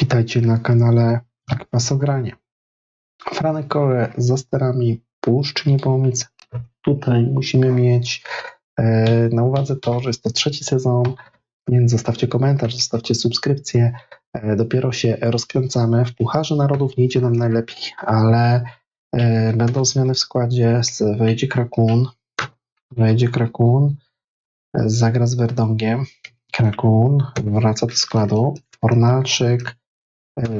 Witajcie na kanale Pasogranie. Franek Kole za sterami Puszczy Niepołomice. Tutaj musimy mieć e, na uwadze to, że jest to trzeci sezon, więc zostawcie komentarz, zostawcie subskrypcję. E, dopiero się rozkręcamy. W Pucharze Narodów nie idzie nam najlepiej, ale e, będą zmiany w składzie. Wejdzie Krakun, wejdzie Krakun, zagra z Werdongiem. Krakun wraca do składu. Fornalczyk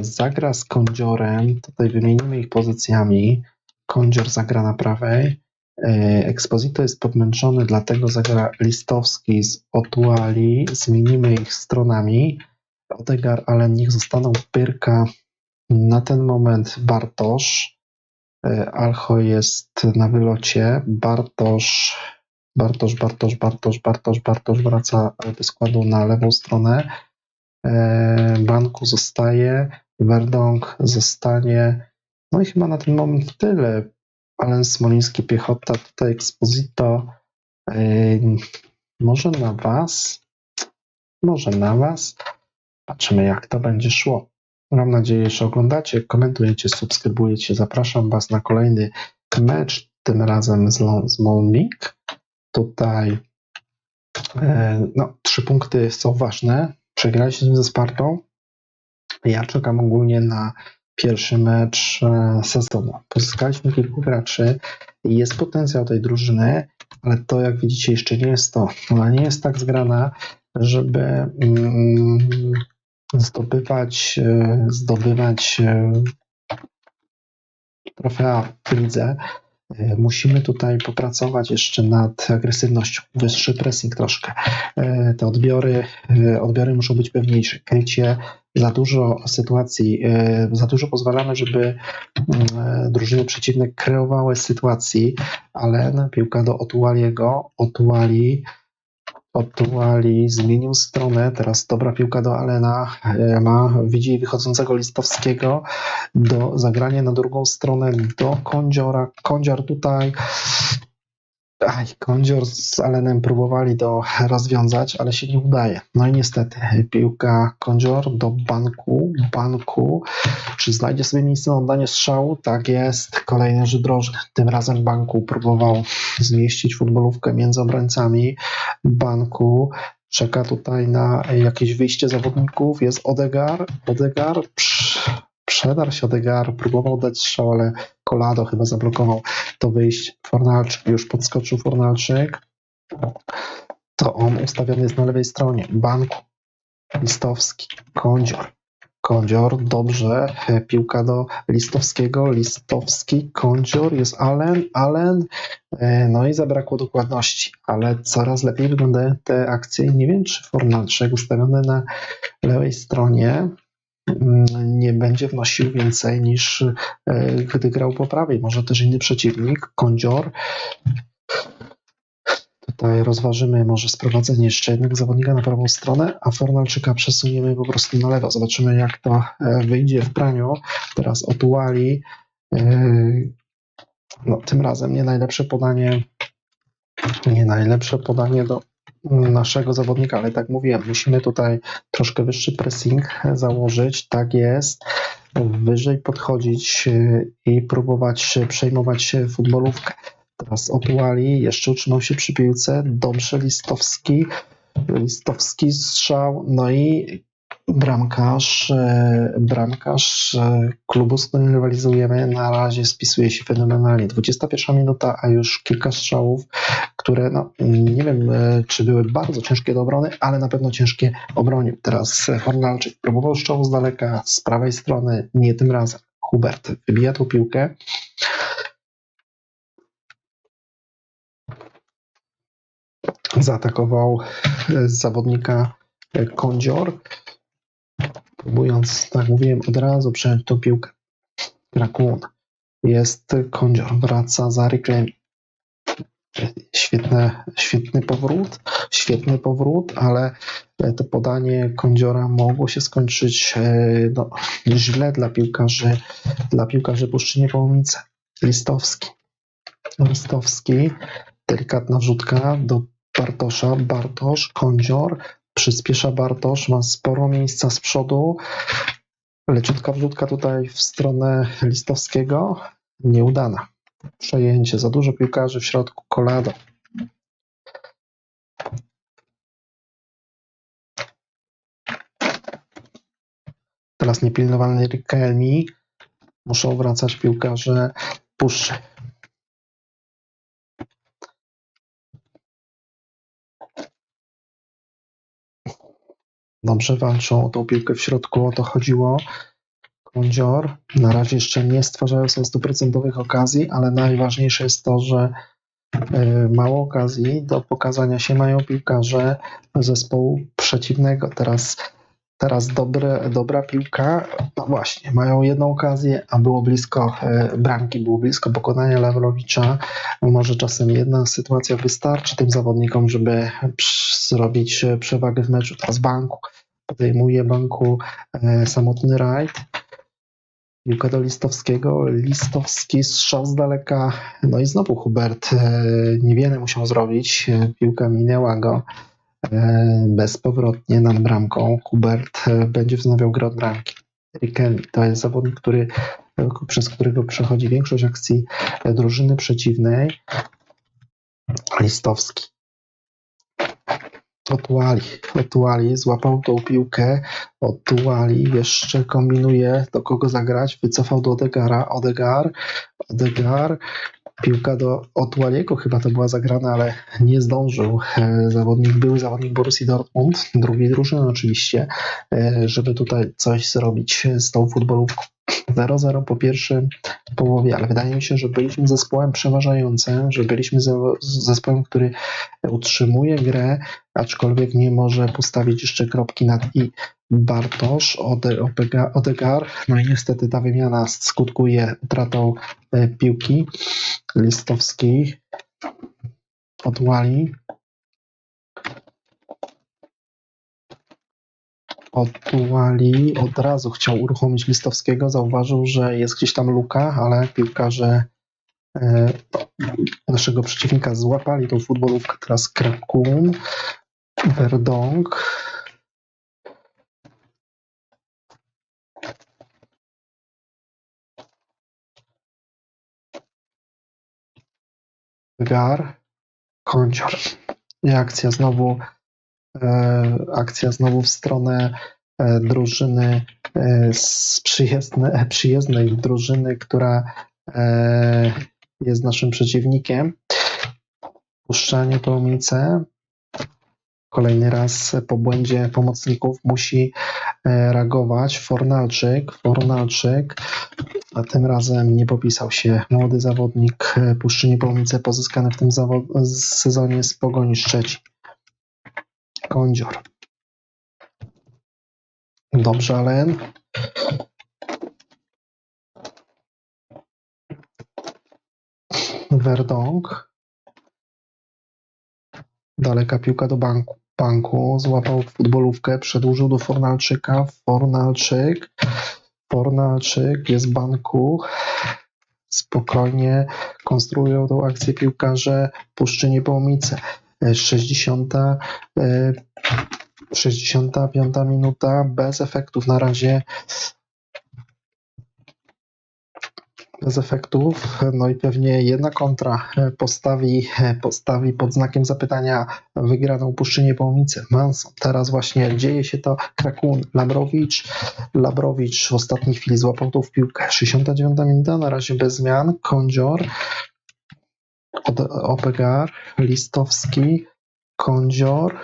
zagra z Kądziorem. Tutaj wymienimy ich pozycjami. Kądzior zagra na prawej. E, Exposito jest podmęczony, dlatego zagra Listowski z Otuali. Zmienimy ich stronami. Odegar, ale niech zostaną Pyrka. Na ten moment Bartosz. E, Alcho jest na wylocie. Bartosz, Bartosz, Bartosz, Bartosz, Bartosz, Bartosz wraca do składu na lewą stronę. E, Banku zostaje. Verdong zostanie. No i chyba na ten moment tyle. Alen Smoliński, Piechota, tutaj Exposito. E, Może na Was? Może na Was? Patrzymy, jak to będzie szło. Mam nadzieję, że oglądacie, komentujecie, subskrybujecie. Zapraszam Was na kolejny mecz, tym razem z, z Molnik. Tutaj e, no, trzy punkty są ważne. Przegraliśmy ze Spartą. Ja czekam ogólnie na pierwszy mecz e, sezonu. Pozyskaliśmy kilku graczy. Jest potencjał tej drużyny, ale to, jak widzicie, jeszcze nie jest to. Ona nie jest tak zgrana, żeby mm, zdobywać, e, zdobywać e, trofea w lidze. E, Musimy tutaj popracować jeszcze nad agresywnością, wyższy pressing troszkę. E, Te odbiory, e, odbiory muszą być pewniejsze. Krycie, za dużo sytuacji, za dużo pozwalamy, żeby mm, drużyny przeciwne kreowały sytuacji, ale piłka do Otualiego, Otuali, Otuali zmienił stronę, teraz dobra piłka do Alena, ma, widzi wychodzącego Listowskiego, do zagrania na drugą stronę do Kądziora. Kądzior tutaj. Aj, Kądzior z Alenem próbowali to rozwiązać, ale się nie udaje. No i niestety piłka Kądzior do banku. Banku. Czy znajdzie sobie miejsce na oddanie strzału? Tak jest. Kolejny Żydrożny. Tym razem banku próbował zmieścić futbolówkę między obrońcami. Banku czeka tutaj na jakieś wyjście zawodników. Jest Odegar. Odegar. Psz, Przedarł się Odegar, próbował dać strzał, ale Kolado chyba zablokował to wyjście. Fornalczyk, już podskoczył Fornalczyk. To on ustawiony jest na lewej stronie. Banku, Listowski, Kądzior. Kądzior, dobrze, piłka do Listowskiego, Listowski, Kądzior, jest Allen, Allen, e, no i zabrakło dokładności, ale coraz lepiej wyglądają te akcje. Nie wiem, czy Fornalczyk ustawiony na lewej stronie nie będzie wnosił więcej niż e, gdy grał po prawej. Może też inny przeciwnik, Kądzior. Tutaj rozważymy może sprowadzenie jeszcze jednego zawodnika na prawą stronę, a Fornalczyka przesuniemy po prostu na lewo. Zobaczymy jak to e, wyjdzie w praniu. Teraz Otuali. E, No, tym razem nie najlepsze podanie, nie najlepsze podanie do naszego zawodnika, ale tak mówiłem, musimy tutaj troszkę wyższy pressing założyć, tak jest, wyżej podchodzić e, i próbować przejmować futbolówkę. Teraz Otuali jeszcze utrzymał się przy piłce, dobrze Listowski, Listowski strzał, no i bramkarz, e, bramkarz e, klubu, z którym rywalizujemy, na razie spisuje się fenomenalnie. 21 minuta, a już kilka strzałów, które no, nie wiem, e, czy były bardzo ciężkie do obrony, ale na pewno ciężkie obronił. Teraz Fornalczyk próbował strzału z daleka, z prawej strony, nie tym razem. Hubert wybija tą piłkę. Zaatakował zawodnika Kądzior, próbując, tak mówiłem, od razu przejąć tą piłkę. Krakun. Jest Kądzior, wraca za Ryklem. Świetne, świetny powrót, świetny powrót, ale to podanie Kądziora mogło się skończyć e, no, źle dla piłkarzy, dla piłkarzy Puszczy Niepołomice. Listowski. Listowski, delikatna wrzutka do Bartosza. Bartosz, Kądzior, przyspiesza Bartosz, ma sporo miejsca z przodu. Leciutka wrzutka tutaj w stronę Listowskiego. Nieudana. Przejęcie. Za dużo piłkarzy w środku. Kolado. Teraz niepilnowany Riquelme. Muszą wracać piłkarze puszczy. Dobrze walczą o tą piłkę w środku, o to chodziło. Kądzior na razie jeszcze nie stwarzają sobie stuprocentowych okazji, ale najważniejsze jest to, że e, mało okazji do pokazania się mają piłkarze zespołu przeciwnego. Teraz, teraz dobre, dobra piłka, no właśnie, mają jedną okazję, a było blisko e, bramki, było blisko pokonania Lewrowicza. Może czasem jedna sytuacja wystarczy tym zawodnikom, żeby zrobić e, przewagę w meczu. Teraz banku podejmuje banku e, samotny rajd. Piłka do Listowskiego. Listowski strzał z daleka. No i znowu Hubert niewiele musiał zrobić. Piłka minęła go bezpowrotnie nad bramką. Hubert e, będzie wznawiał grę od bramki. Riquelme to jest zawodnik, który, e, przez którego przechodzi większość akcji e, drużyny przeciwnej. Listowski. Otuali, Otuali złapał tą piłkę, Otuali jeszcze kombinuje do kogo zagrać, wycofał do Odegara, Odegar, Odegar, piłka do Otualiego chyba to była zagrana, ale nie zdążył e, zawodnik, były zawodnik Borussii Dortmund, drugiej drużyny oczywiście, e, żeby tutaj coś zrobić z tą futbolówką. 0-0 po pierwszym połowie, ale wydaje mi się, że byliśmy zespołem przeważającym, że byliśmy ze- zespołem, który utrzymuje grę, aczkolwiek nie może postawić jeszcze kropki nad i. Bartosz, Odegar, no i niestety ta wymiana skutkuje utratą e, piłki. Listowski, Odłali. Odłali od razu chciał uruchomić Listowskiego, zauważył, że jest gdzieś tam luka, ale piłkarze e, naszego przeciwnika złapali tą futbolówkę. Teraz Krakun, Verdong. Gar, Kącior. I akcja znowu, akcja znowu w stronę e, drużyny e, z przyjezdne, przyjezdnej drużyny, która e, jest naszym przeciwnikiem. Puszczanie po ulicy. Kolejny raz po błędzie pomocników musi e, reagować Fornalczyk. Fornalczyk, a tym razem nie popisał się młody zawodnik e, Puszczyni Połomice pozyskany w tym sezonie z Pogoni Szczecin. Kądzior. Dobrze, Alen. Verdong. Daleka piłka do banku. Banku złapał futbolówkę, przedłużył do Fornalczyka. Fornalczyk. Fornalczyk jest banku. Spokojnie konstruują tą akcję piłkarze Puszczynie Połomice. E, 60. e, 65 minuta bez efektów na razie. Bez efektów, no i pewnie jedna kontra e, postawi, e, postawi pod znakiem zapytania wygraną Puszczynie Połomice. Manson, teraz właśnie dzieje się to Krakun, Labrowicz, Labrowicz w ostatniej chwili złapał tą w piłkę. 69 minuta, na razie bez zmian, Kądzior, Opegar, Listowski, Kądzior,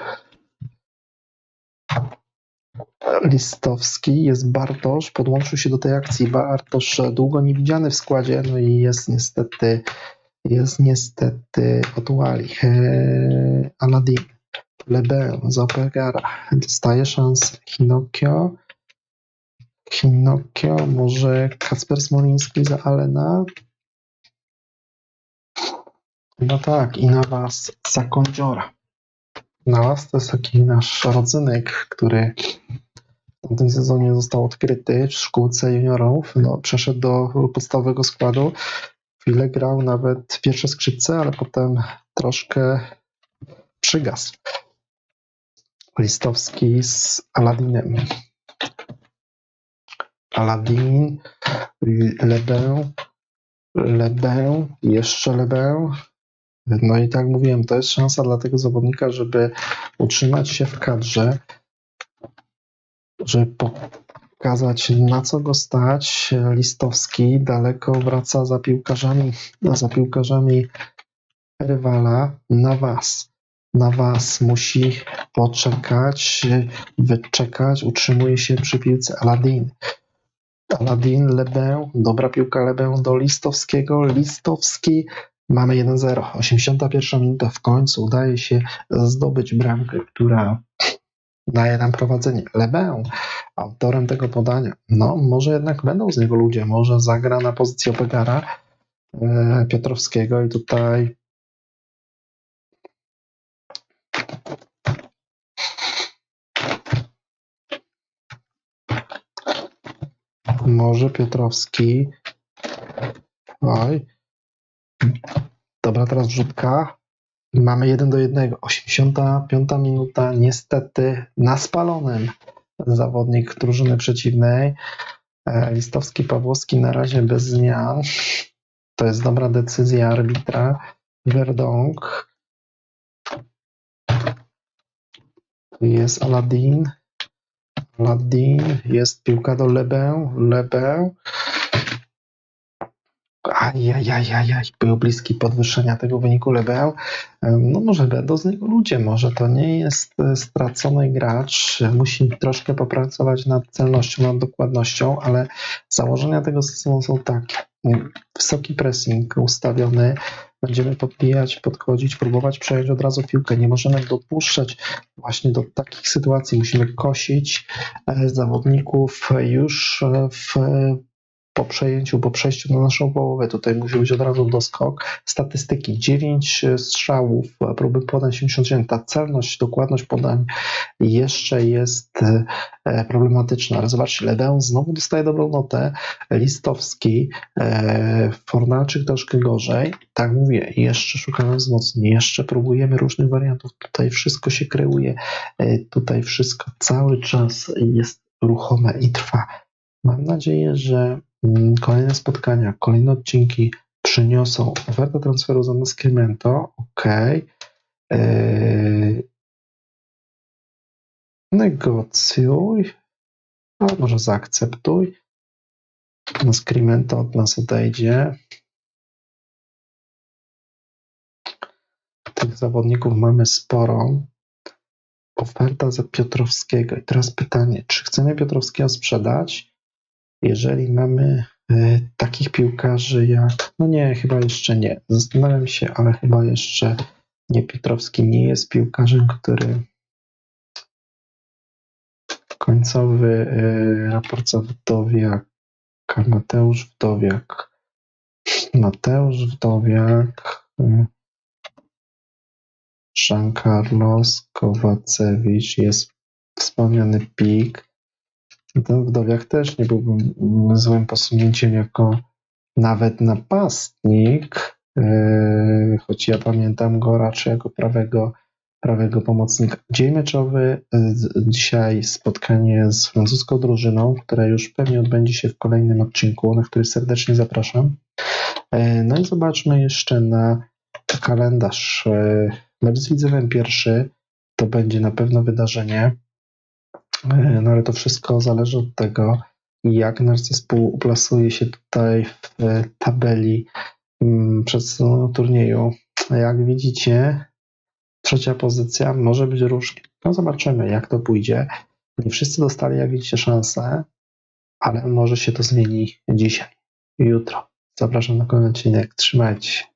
Listowski, jest Bartosz, podłączył się do tej akcji. Bartosz długo niewidziany w składzie, no i jest niestety, jest niestety. Eee, Aladdin, Lebel, Zapegara, dostaje szansę. Hinokio, Hinokio, może Kacper Smoliński za Alena? No tak, i na was za Kądziora. Na was to jest taki nasz rodzynek, który w tamtym sezonie został odkryty w szkółce juniorów. No, przeszedł do podstawowego składu. Chwilę grał nawet pierwsze skrzypce, ale potem troszkę przygasł. Listowski z Aladinem. Aladdin, Lebę, Lebę, jeszcze Lebę. No i tak mówiłem, to jest szansa dla tego zawodnika, żeby utrzymać się w kadrze, żeby pokazać na co go stać. Listowski daleko wraca za piłkarzami, za piłkarzami rywala na was. Na was musi poczekać, wyczekać, utrzymuje się przy piłce Aladdin. Aladdin, Lebę, dobra piłka Lebę do Listowskiego. Listowski, mamy 1-0. 81 minuta w końcu udaje się zdobyć bramkę, która daje nam prowadzenie. Lebę, autorem tego podania. No, może jednak będą z niego ludzie, może zagra na pozycji Opegara e, Piotrowskiego i tutaj Może Piotrowski. Oj. Dobra, teraz wrzutka. Mamy 1 do 1. 85 minuta. Niestety na spalonym zawodnik drużyny przeciwnej. E, Listowski, Pawłowski na razie bez zmian. To jest dobra decyzja arbitra. Verdong. Jest Aladdin. Aladdin, jest piłka do Lebę, Lebę. Ajajajajaj, był bliski podwyższenia tego wyniku Lebę. No może będą z niego ludzie, może to nie jest e, stracony gracz, musi troszkę popracować nad celnością, nad dokładnością, ale założenia tego sezonu są takie. Wysoki pressing ustawiony, będziemy podbijać, podchodzić, próbować przejąć od razu piłkę. Nie możemy dopuszczać właśnie do takich sytuacji. Musimy kosić e, zawodników już e, w po przejęciu, po przejściu na naszą połowę, tutaj musi być od razu doskok. Statystyki 9 strzałów, próby podań 77. Ta celność, dokładność podań jeszcze jest e, problematyczna. Ale zobaczcie, Ledeon znowu dostaje dobrą notę. Listowski, e, Fornalczyk troszkę gorzej. Tak mówię, jeszcze szukamy wzmocnień, jeszcze próbujemy różnych wariantów. Tutaj wszystko się kreuje, e, tutaj wszystko cały czas jest ruchome i trwa. Mam nadzieję, że kolejne spotkania, kolejne odcinki przyniosą ofertę transferu za Nascimento. Ok. Eee, negocjuj, a może zaakceptuj. Nascimento od nas odejdzie. Tych zawodników mamy sporo. Oferta za Piotrowskiego. I teraz pytanie, czy chcemy Piotrowskiego sprzedać? Jeżeli mamy e, takich piłkarzy jak, no nie, chyba jeszcze nie, zastanawiam się, ale chyba jeszcze nie, Piotrowski nie jest piłkarzem, który końcowy e, raport Wdowiak, Mateusz Wdowiak, Mateusz Wdowiak, e, Jean Carlos Kowacewicz, jest wspomniany pik, ten wdowiak też nie byłbym złym posunięciem jako nawet napastnik, e, choć ja pamiętam go raczej jako prawego, prawego pomocnika. Dzień meczowy, e, dzisiaj spotkanie z francuską drużyną, które już pewnie odbędzie się w kolejnym odcinku, na który serdecznie zapraszam. E, no i zobaczmy jeszcze na kalendarz. Z Widzewem pierwszy to będzie na pewno wydarzenie. E, no ale to wszystko zależy od tego, jak nasz zespół uplasuje się tutaj w tabeli mm, przed turnieju. Jak widzicie, trzecia pozycja może być różnie. No zobaczymy, jak to pójdzie. Nie wszyscy dostali, jak widzicie, szansę, ale może się to zmieni dzisiaj, jutro. Zapraszam na kolejny odcinek. Trzymajcie się.